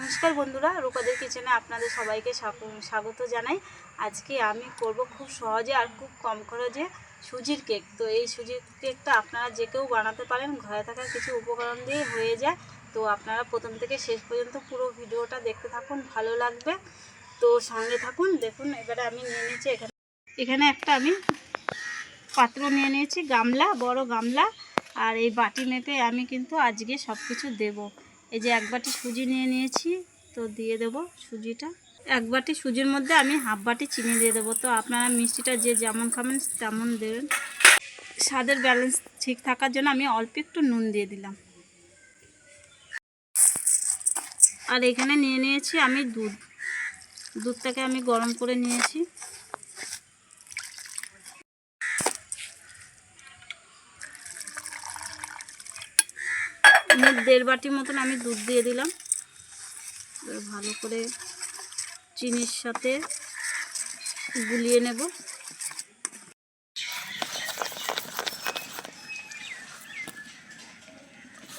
নমস্কার বন্ধুরা, রূপাদের কিচেনে আপনাদের সবাইকে স্বাগত জানাই। আজকে আমি করব খুব সহজে আর খুব কম খরচে সুজির কেক তো এই সুজির কেকটা আপনারা যে কেউ বানাতে পারেন, ঘরে থাকা কিছু উপকরণ দিয়ে হয়ে যায়। তো আপনারা প্রথম থেকে শেষ পর্যন্ত পুরো ভিডিওটা দেখতে থাকুন, ভালো লাগবে। তো সঙ্গে থাকুন, দেখুন, এবারে আমি নিয়ে নিয়েছি এখানে। এখানে একটা আমি পাত্র নিয়ে নিয়েছি, গামলা, বড় গামলা। আর এই বাটি মেপে আমি কিন্তু আজকে সব কিছু দেবো। এই যে এক বাটি সুজি নিয়ে নিয়েছি, তো দিয়ে দেব সুজিটা। এক বাটি সুজির মধ্যে আমি হাফ বাটি চিনি দিয়ে দেবো। তো আপনারা মিষ্টিটা যে যেমন খাবেন তেমন দেবেন। স্বাদের ব্যালেন্স ঠিক থাকার জন্য আমি অল্প একটু নুন দিয়ে দিলাম। আর এখানে নিয়ে নিয়েছি আমি দুধ। দুধটাকে আমি গরম করে নিয়েছি। দেড় বাটি মতন আমি দুধ দিয়ে দিলাম। ভালো করে চিনির সাথে গুলিয়ে নেব।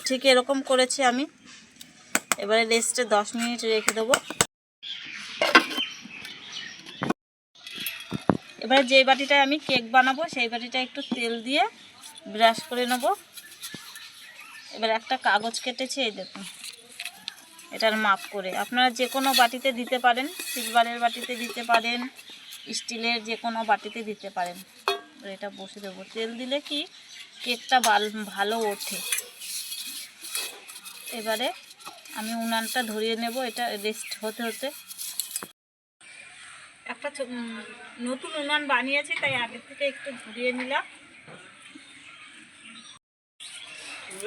ঠিক এরকম করেছি আমি। এবারে রেস্টে দশ মিনিট রেখে দেবো। এবারে যে বাটিটায় আমি কেক বানাবো, সেই বাটিটা একটু তেল দিয়ে ব্রাশ করে নেব। এবার একটা কাগজ কেটেছে, এই দেখুন এটার মাপ করে। আপনারা যে কোনো বাটিতে দিতে পারেন, সিলভারের বাটিতে দিতে পারেন, স্টিলের যে কোনো বাটিতে দিতে পারেন। এটা বসে দেবো। তেল দিলে কি, কেকটা ভালো ওঠে। এবারে আমি উনানটা ধরিয়ে নেব, এটা রেস্ট হতে হতে। একটা নতুন উনান বানিয়েছি, তাই আগে থেকে একটু ধরিয়ে নিলাম।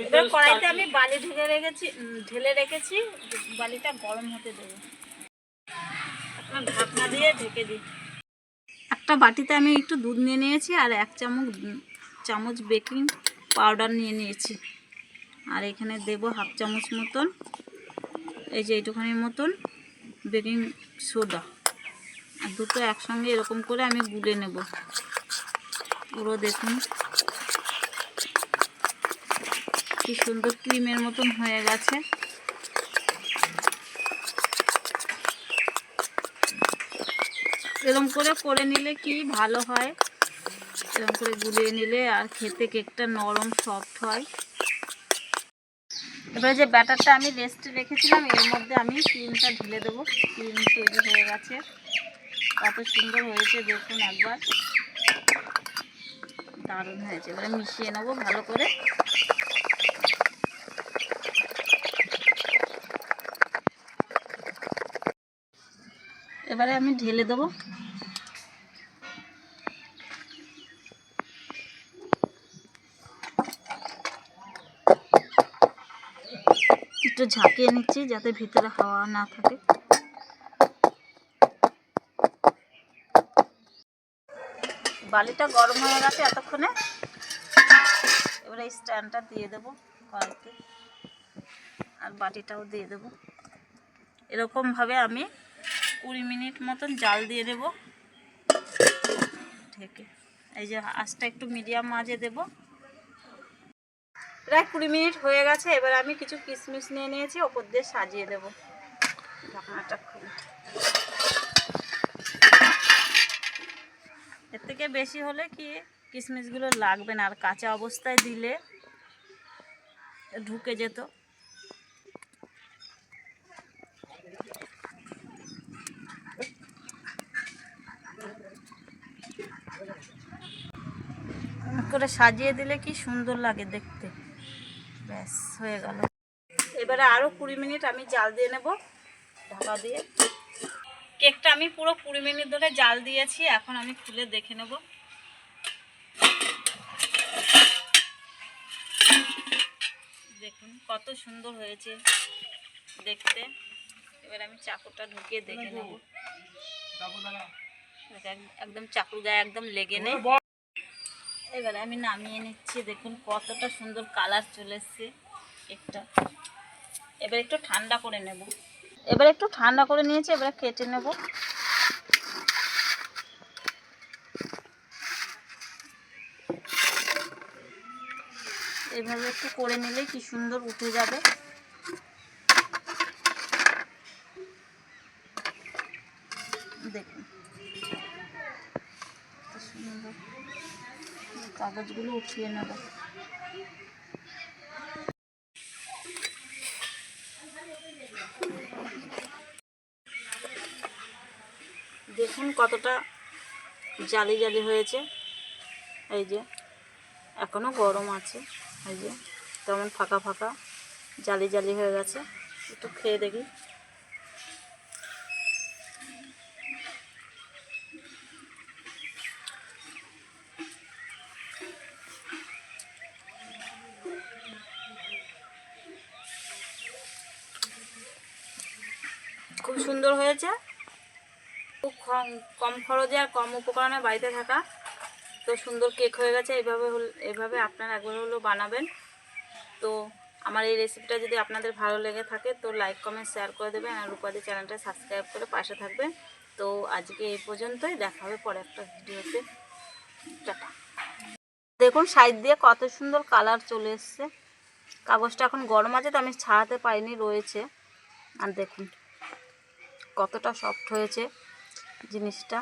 এবার কড়াইতে আমি বালি ঢেলে রেখেছি ঢেলে রেখেছি বালিটা গরম হতে দেবো। ঢাকনা দিয়ে ঢেকে দিই। একটা বাটিতে আমি একটু দুধ নিয়ে নিয়েছি আর এক চামচ চামচ বেকিং পাউডার নিয়ে নিয়েছি। আর এখানে দেব হাফ চামচ মতন এই যে এইটুখানির মতন বেকিং সোডা। আর দুটো একসঙ্গে এরকম করে আমি গুলে নেব। পুরো দেখুন কি সুন্দর ক্রিমের মতন হয়ে গেছে। এরকম করে করে নিলে কি ভালো হয়? এরকম করে গুলিয়ে নিলে আর খেতে কেকটা নরম সফট হয়। এবারে যে ব্যাটারটা আমি রেস্টে রেখেছিলাম, এর মধ্যে আমি ক্রিমটা ঢেলে দেবো। ক্রিম তৈরি হয়ে গেছে। কত সুন্দর হয়েছে, দেখুন একবার। দারুণ হয়েছে। এবারে মিশিয়ে নেব ভালো করে। এবারে আমি ঢেলে দেবো। একটু ঝাঁকিয়ে নিচ্ছি যাতে ভিতরে হাওয়া না থাকে। বালিটা গরম হয়ে গেছে এতক্ষণে। এবারে স্ট্যান্ডটা দিয়ে দেবো আর বাটিটাও দিয়ে দেবো। এরকমভাবে আমি কুড়ি মিনিট মতন জাল দিয়ে দেব। ঢেকে। এই যে আঁচটা একটু মিডিয়াম মাঝে দেব। প্রায় কুড়ি মিনিট হয়ে গেছে, এবার আমি কিছু কিশমিশ নিয়ে নিয়েছি, ওপর দিয়ে সাজিয়ে দেবো। খুলে। এর থেকে বেশি হলে কি কিশমিশগুলো লাগবে না, আর কাঁচা অবস্থায় দিলে ঢুকে যেত। করে সাজিয়ে দিলে কি সুন্দর লাগে দেখতে। ব্যাস হয়ে গেল। এবারে আরও কুড়ি মিনিট আমি জাল দিয়ে নেব ঢাকা দিয়ে। কেকটা আমি পুরো কুড়ি মিনিট ধরে জাল দিয়েছি এখন আমি খুলে দেখে নেব। দেখুন কত সুন্দর হয়েছে দেখতে। এবার আমি চাকুটা ঢুকিয়ে দেখে নেব। এক- একদম চাকুর গায়ে একদম লেগে নেই। এবারে আমি নামিয়ে নিচ্ছি, দেখুন কতটা সুন্দর কালার চলে এসছে একটা। এবার একটু ঠান্ডা করে নেব। এবার একটু ঠান্ডা করে নিয়েছি, এবারে কেটে নেব। এইভাবে একটু করে নিলে কি সুন্দর উঠে যাবে। দেখুন সুন্দর। কাগজগুলো উঠিয়ে নেব। দেখুন কতটা জালি জালি হয়েছে। এই যে এখনও গরম আছে। এই যে, তেমন ফাঁকা ফাঁকা জালি জালি হয়ে গেছে। একটু খেয়ে দেখি। খুব সুন্দর হয়েছে। খুব কম- খরচে আর কম উপকরণে বাড়িতে থাকা। তো সুন্দর কেক হয়ে গেছে এইভাবে হল- এভাবে আপনারা একবার হলেও বানাবেন। তো আমার এই রেসিপিটা যদি আপনাদের ভালো লেগে থাকে, তো লাইক কমেন্ট শেয়ার করে দেবেন আর রূপাদি চ্যানেলটা সাবস্ক্রাইব করে পাশে থাকবেন। তো আজকে এই পর্যন্তই, দেখা হবে পরে একটা ভিডিওতে। টাটা। দেখুন সাইড দিয়ে কত সুন্দর কালার চলে এসছে। কাগজটা এখন গরম আছে, তো আমি ছাড়াতে পারিনি, রয়েছে। আর দেখুন। কতটা সফট হয়েছে জিনিসটা।